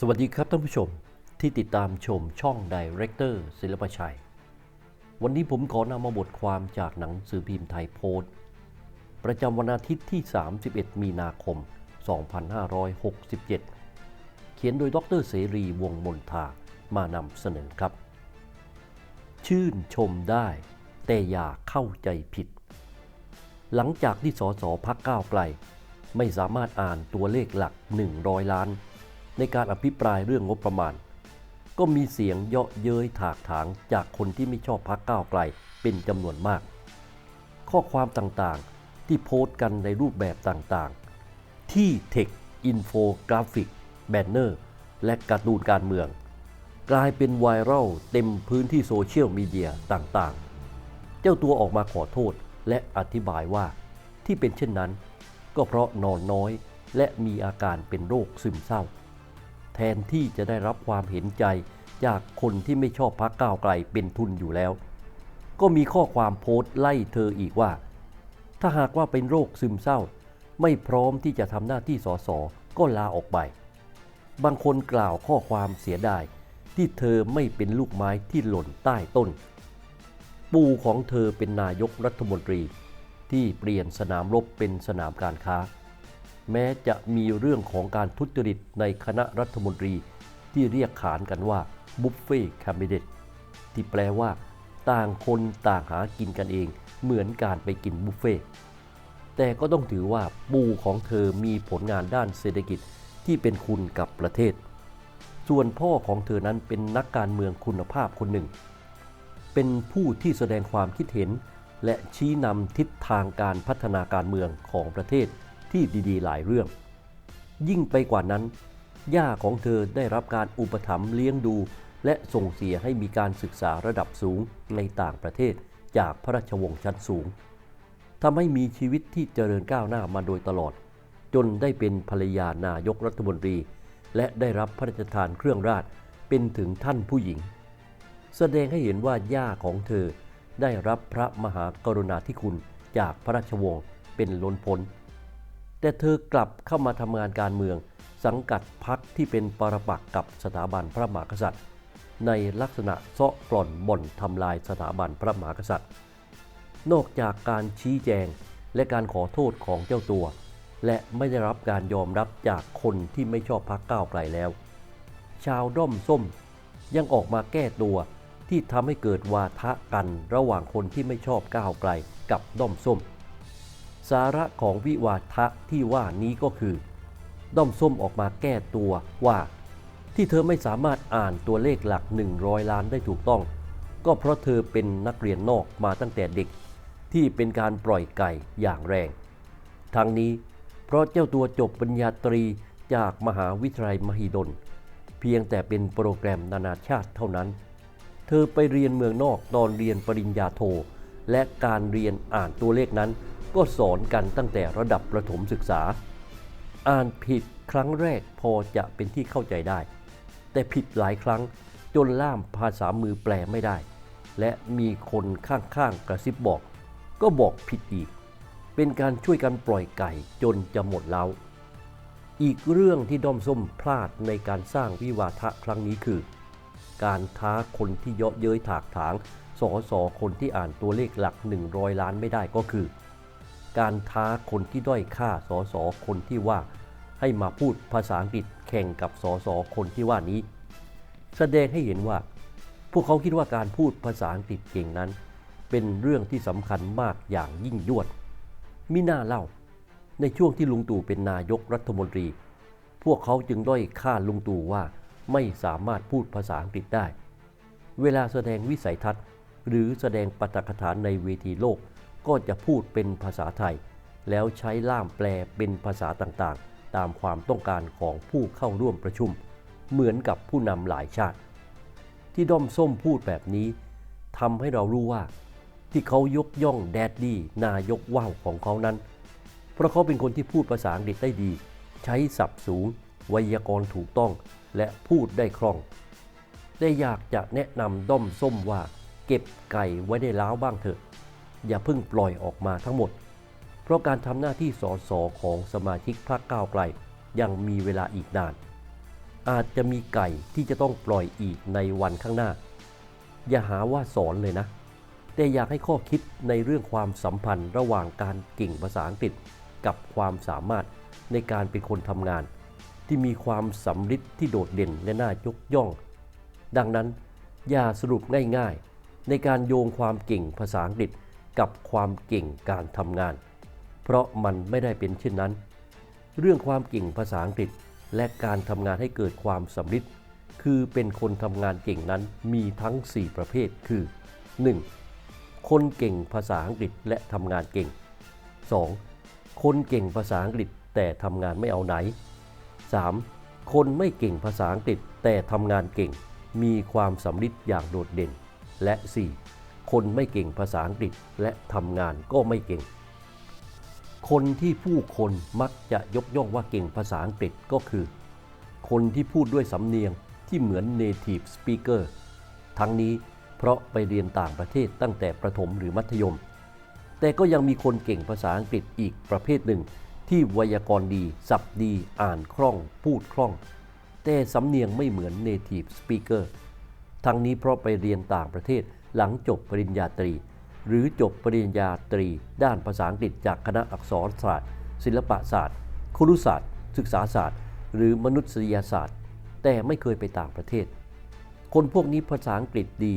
สวัสดีครับท่านผู้ชมที่ติดตามชมช่อง Director ศิลปชัย วันนี้ผมขอนำมาบทความจากหนังสือพิมพ์ไทยโพสต์ ประจำวันอาทิตย์ที่ 31 มีนาคม 2567 เขียนโดยดรเสรีวงมนทามานำเสนอครับ ชื่นชมได้ แต่อย่าเข้าใจผิด หลังจากที่สสพักก้าวไกลไม่สามารถอ่านตัวเลขหลัก 100 ล้าน ในการอภิปรายเรื่องงบประมาณ ก็มีเสียงเยาะเย้ยถากถางจากคนที่ไม่ชอบพักก้าวไกลเป็นจำนวนมาก ข้อความต่างๆที่โพสต์กันในรูปแบบต่างๆ ที่เทคอินโฟกราฟิกแบนเนอร์ และการ์ตูนการเมือง กลายเป็นไวรัลเต็มพื้นที่โซเชียลมีเดียต่างๆ เจ้าตัวออกมาขอโทษและอธิบายว่าที่เป็นเช่นนั้น ก็เพราะนอนน้อยและมีอาการเป็นโรคซึมเศร้า แทนที่จะได้รับความเห็นใจจากคนที่ไม่ชอบพักก้าวไกลเป็นทุนอยู่แล้ว ก็มีข้อความโพสต์ไล่เธออีกว่า ถ้าหากว่าเป็นโรคซึมเศร้า ไม่พร้อมที่จะทำหน้าที่สสก็ลาออกไป บางคนกล่าวข้อความเสียดายที่เธอไม่เป็นลูกไม้ที่หล่นใต้ต้น ปู่ของเธอเป็นนายกรัฐมนตรี ที่เปลี่ยนสนามรบเป็นสนามการค้า แม้จะมีเรื่องของการทุจริตในคณะรัฐมนตรีที่เรียกขานกันว่าบุฟเฟ่แคมเบเดตที่แปลว่าต่างคนต่างหากินกันเองเหมือนการไปกินบุฟเฟ่แต่ก็ต้องถือว่าปู่ของเธอมีผลงานด้านเศรษฐกิจที่เป็นคุณกับประเทศ ส่วนพ่อของเธอนั้นเป็นนักการเมืองคุณภาพคนหนึ่ง เป็นผู้ที่แสดงความคิดเห็น และชี้นำทิศทางการพัฒนาการเมืองของประเทศ ที่ดีๆ หลายเรื่อง ยิ่งไปกว่านั้น ย่าของเธอได้รับการอุปถัมภ์เลี้ยงดู และส่งเสียให้มีการศึกษาระดับสูงในต่างประเทศจากพระราชวงศ์ชั้นสูงทำให้มีชีวิตที่เจริญก้าวหน้ามาโดยตลอด จนได้เป็นภรรยานายกรัฐมนตรี และได้รับพระราชทานเครื่องราชเป็นถึงท่านผู้หญิง แสดงให้เห็นว่าย่าของเธอได้รับพระมหากรุณาธิคุณจากพระราชวงศ์เป็นล้นพ้น แต่เธอกลับเข้ามาทำงานการเมือง สังกัดพรรคที่เป็นปรปักษ์กับสถาบันพระมหากษัตริย์ ในลักษณะเซาะกล่อนบ่นทำลายสถาบันพระมหากษัตริย์ นอกจากการชี้แจงและการขอโทษของเจ้าตัว และไม่ได้รับการยอมรับจากคนที่ไม่ชอบพรรคก้าวไกลแล้ว ชาวด้อมส้มยังออกมาแก้ตัวที่ทำให้เกิดวาทะกันระหว่างคนที่ไม่ชอบก้าวไกลกับด้อมส้ม สาระของวิวาทะที่ว่านี้ก็คือ ด้อมส้มออกมาแก้ตัวว่า ที่เธอไม่สามารถอ่านตัวเลขหลัก 100 ล้านได้ถูกต้อง ก็เพราะเธอเป็นนักเรียนนอกมาตั้งแต่เด็ก ที่เป็นการปล่อยไก่อย่างแรง ทั้งนี้เพราะเจ้าตัวจบปริญญาตรีจากมหาวิทยาลัยมหิดล เพียงแต่เป็นโปรแกรมนานาชาติเท่านั้น เธอไปเรียนเมืองนอกตอนเรียนปริญญาโท และการเรียนอ่านตัวเลขนั้น ก็สอนกันตั้งแต่ระดับประถมศึกษา อ่านผิดครั้งแรกพอจะเป็นที่เข้าใจได้ แต่ผิดหลายครั้งจนล่ามภาษามือแปลไม่ได้ และมีคนข้างๆกระซิบบอก ก็บอกผิดอีก เป็นการช่วยกันปล่อยไก่จนจะหมดแล้วอีกเรื่องที่ด้อมส้มพลาดในการสร้างวิวาทะครั้งนี้คือ การท้าคนที่เยาะเย้ยถากถางสอสอคนที่อ่านตัวเลขหลัก 100 ล้านไม่ได้ก็คือ การท้าคนที่ด้อยค่าสอสอคนที่ว่าให้มาพูดภาษาอังกฤษแข่งกับสอสอคนที่ว่านี้ แสดงให้เห็นว่า พวกเขาคิดว่าการพูดภาษาอังกฤษเก่งนั้น เป็นเรื่องที่สำคัญมากอย่างยิ่งยวดมิน่าเล่า ในช่วงที่ลุงตู่เป็นนายกรัฐมนตรี พวกเขาจึงด้อยค่าลุงตู่ว่าไม่สามารถพูดภาษาอังกฤษได้ เวลาแสดงวิสัยทัศน์ หรือแสดงปาฐกถาในเวทีโลก ก็จะพูดเป็นภาษาไทย แล้วใช้ล่ามแปลเป็นภาษาต่างๆ ตามความต้องการของผู้เข้าร่วมประชุม เหมือนกับผู้นำหลายชาติ ที่ด้อมส้มพูดแบบนี้ทำให้เรารู้ว่า ที่เขายกย่องแดดดี้นายกว่าวของเขานั้น เพราะเขาเป็นคนที่พูดภาษาอังกฤษได้ดี ใช้ศัพท์สูง ไวยากรณ์ถูกต้องและพูดได้คล่อง ได้อยากจะแนะนำด้อมส้มว่าเก็บไก่ไว้ในล้าวบ้างเถอะ อย่าเพิ่งปล่อยออกมาทั้งหมด เพราะการทำหน้าที่สสของสมาชิกพรรคก้าวไกลยังมีเวลาอีกนาน อาจจะมีไก่ที่จะต้องปล่อยอีกในวันข้างหน้า อย่าหาว่าสอนเลยนะ แต่อยากให้ข้อคิดในเรื่องความสัมพันธ์ระหว่างการเก่งภาษาอังกฤษกับความสามารถในการเป็นคนทำงาน ที่มีความสำฤทธิ์ที่โดดเด่นและน่ายกย่อง ดังนั้นอย่าสรุปง่ายๆ ในการโยงความเก่งภาษาอังกฤษ กับความเก่งการทำงาน เพราะมันไม่ได้เป็นเช่นนั้น เรื่องความเก่งภาษาอังกฤษและการทำงานให้เกิดความสำฤทธิ์คือเป็นคนทำงานเก่งนั้นมีทั้ง 4 ประเภทคือ 1. คนเก่งภาษาอังกฤษและทำงานเก่ง 2. คนเก่งภาษาอังกฤษแต่ทำงานไม่เอาไหน 3. คนไม่เก่งภาษาอังกฤษแต่ทำงานเก่ง มีความสำฤทธิ์อย่างโดดเด่น และ 4. คนไม่เก่งภาษาอังกฤษและทำงานก็ไม่เก่ง คนที่ผู้คนมักจะยกย่องว่าเก่งภาษาอังกฤษก็คือ คนที่พูดด้วยสำเนียงที่เหมือน native speaker ทั้งนี้เพราะไปเรียนต่างประเทศตั้งแต่ประถมหรือมัธยม แต่ก็ยังมีคนเก่งภาษาอังกฤษอีกประเภทหนึ่ง ที่ไวยากรณ์ดี สับดี อ่านคล่อง พูดคล่อง แต่สำเนียงไม่เหมือน native speaker ทั้งนี้เพราะไปเรียนต่างประเทศ หลังจบปริญญาตรี หรือจบปริญญาตรี ด้านภาษาอังกฤษจากคณะอักษรศาสตร์ ศิลปศาสตร์ ครุศาสตร์ ศึกษาศาสตร์ หรือมนุษยศาสตร์ แต่ไม่เคยไปต่างประเทศ คนพวกนี้ภาษาอังกฤษดี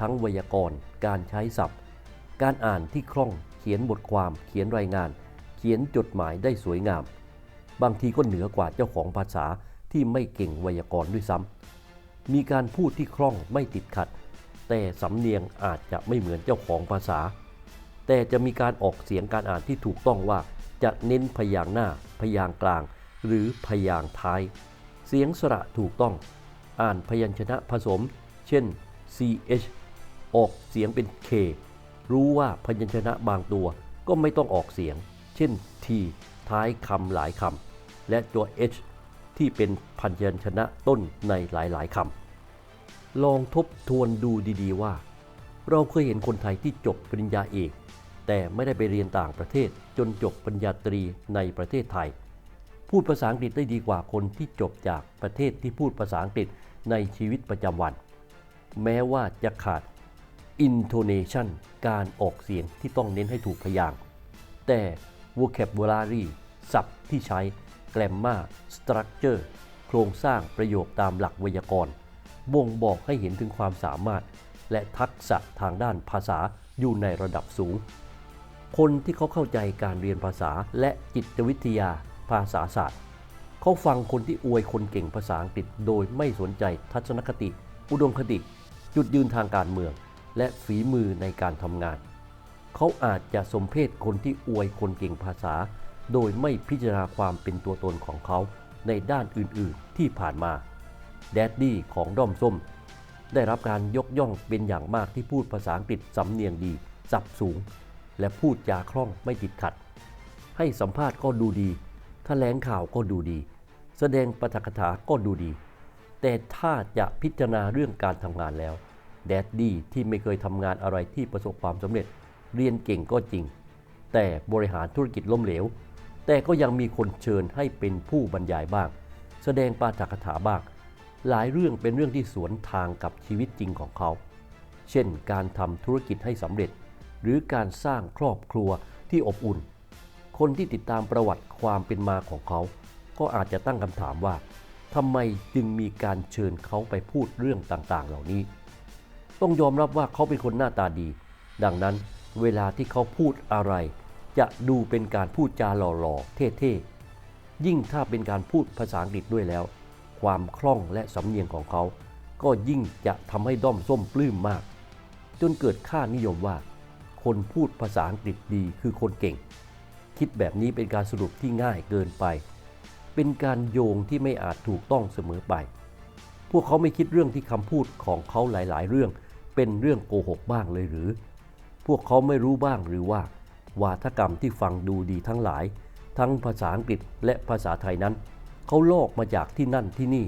ทั้งไวยากรณ์ การใช้ศัพท์ การอ่านที่คล่อง เขียนบทความ เขียนรายงาน เขียนจดหมายได้สวยงาม บางทีก็เหนือกว่าเจ้าของภาษาที่ไม่เก่งไวยากรณ์ด้วยซ้ำมีการพูดที่คล่องไม่ติดขัด แต่สำเนียงอาจจะไม่เหมือนเจ้าของภาษา แต่จะมีการออกเสียงการอ่านที่ถูกต้องว่าจะเน้นพยางหน้า พยางกลาง หรือพยางท้าย เสียงสระถูกต้อง อ่านพยัญชนะผสม เช่น ch ออกเสียงเป็น k รู้ว่าพยัญชนะบางตัวก็ไม่ต้องออกเสียง เช่น t ท้ายคำหลายคำและตัว h ที่เป็นพยัญชนะต้นในหลายๆคำ ลองทบทวนดูดีๆว่า เราเคยเห็นคนไทยที่จบปริญญาเอก แต่ไม่ได้ไปเรียนต่างประเทศจนจบปริญญาตรีในประเทศไทย พูดภาษาอังกฤษได้ดีกว่าคนที่จบจากประเทศที่พูดภาษาอังกฤษในชีวิตประจำวัน แม้ว่าจะขาด intonation การออกเสียงที่ต้องเน้นให้ถูกพยางค์แต่ vocabulary ศัพท์ที่ใช้ grammar structure โครงสร้างประโยคตามหลักไวยากรณ์ บ่งบอกให้เห็นถึงความสามารถ และทักษะทางด้านภาษาอยู่ในระดับสูง คนที่เขาเข้าใจการเรียนภาษาและจิตวิทยาภาษาศาสตร์ เขาฟังคนที่อวยคนเก่งภาษาอังกฤษ โดยไม่สนใจทัศนคติ อุดมคติ จุดยืนทางการเมือง และฝีมือในการทำงาน เขาอาจจะสมเพศคนที่อวยคนเก่งภาษา โดยไม่พิจารณาความเป็นตัวตนของเขาในด้านอื่น ๆ ที่ผ่านมา แดดดี้ของด้อมส้ม ได้รับการยกย่องเป็นอย่างมากที่พูดภาษาอังกฤษสำเนียงดีสับสูง และพูดจาคล่องไม่ติดขัด ให้สัมภาษณ์ก็ดูดีแถลงข่าวก็ดูดี แสดงปาฐกถาก็ดูดี แต่ถ้าจะพิจารณาเรื่องการทำงานแล้ว แดดดี้ที่ไม่เคยทำงานอะไรที่ประสบความสำเร็จ เรียนเก่งก็จริง แต่บริหารธุรกิจล้มเหลว แต่ก็ยังมีคนเชิญให้เป็นผู้บรรยายบ้าง แสดงปาฐกถาบ้าง หลายเรื่องเป็นเรื่องที่สวนทางกับชีวิตจริงของเขา เช่น การทำธุรกิจให้สำเร็จ หรือการสร้างครอบครัวที่อบอุ่น คนที่ติดตามประวัติความเป็นมาของเขา ก็อาจจะตั้งคำถามว่าทำไมจึงมีการเชิญเขาไปพูดเรื่องต่างๆ เหล่านี้ ต้องยอมรับว่าเขาเป็นคนหน้าตาดี ดังนั้นเวลาที่เขาพูดอะไร จะดูเป็นการพูดจาหล่อๆ เท่ๆ ยิ่งถ้าเป็นการพูดภาษาอังกฤษด้วยแล้ว ความคล่องและสำเนียงของเขา ก็ยิ่งจะทำให้ด้อมส้มปลื้มมาก จนเกิดค่านิยมว่า คนพูดภาษาอังกฤษดีคือคนเก่ง คิดแบบนี้เป็นการสรุปที่ง่ายเกินไป เป็นการโยงที่ไม่อาจถูกต้องเสมอไป พวกเขาไม่คิดเรื่องที่คำพูดของเขาหลายๆ เรื่อง เป็นเรื่องโกหกบ้างเลยหรือ พวกเขาไม่รู้บ้างหรือว่า วาทกรรมที่ฟังดูดีทั้งหลาย ทั้งภาษาอังกฤษและภาษาไทยนั้น เขาลอกมาจากที่นั่นที่นี่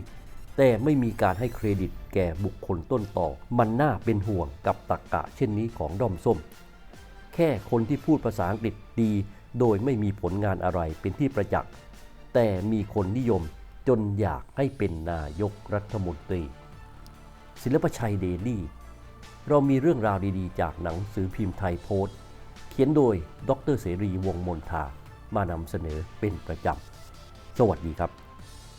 แต่ไม่มีการให้เครดิตแก่บุคคลต้นต่อ มันน่าเป็นห่วงกับตรกกะเช่นนี้ของด้อมส้ม แค่คนที่พูดภาษาอังกฤษดี โดยไม่มีผลงานอะไรเป็นที่ประจักษ์ แต่มีคนนิยมจนอยากให้เป็นนายกรัฐมนตรี ศิลปชัยเดลี่ เรามีเรื่องราวดีๆ จากหนังสือพิมพ์ไทยโพสต์ เขียนโดยดรเสรีวงมนทามานำเสนอเป็นประจำ สวัสดีครับ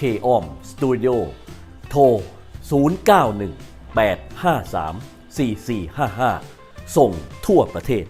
k o m Studio โทร 091 853 4455 ส่งทั่วประเทศ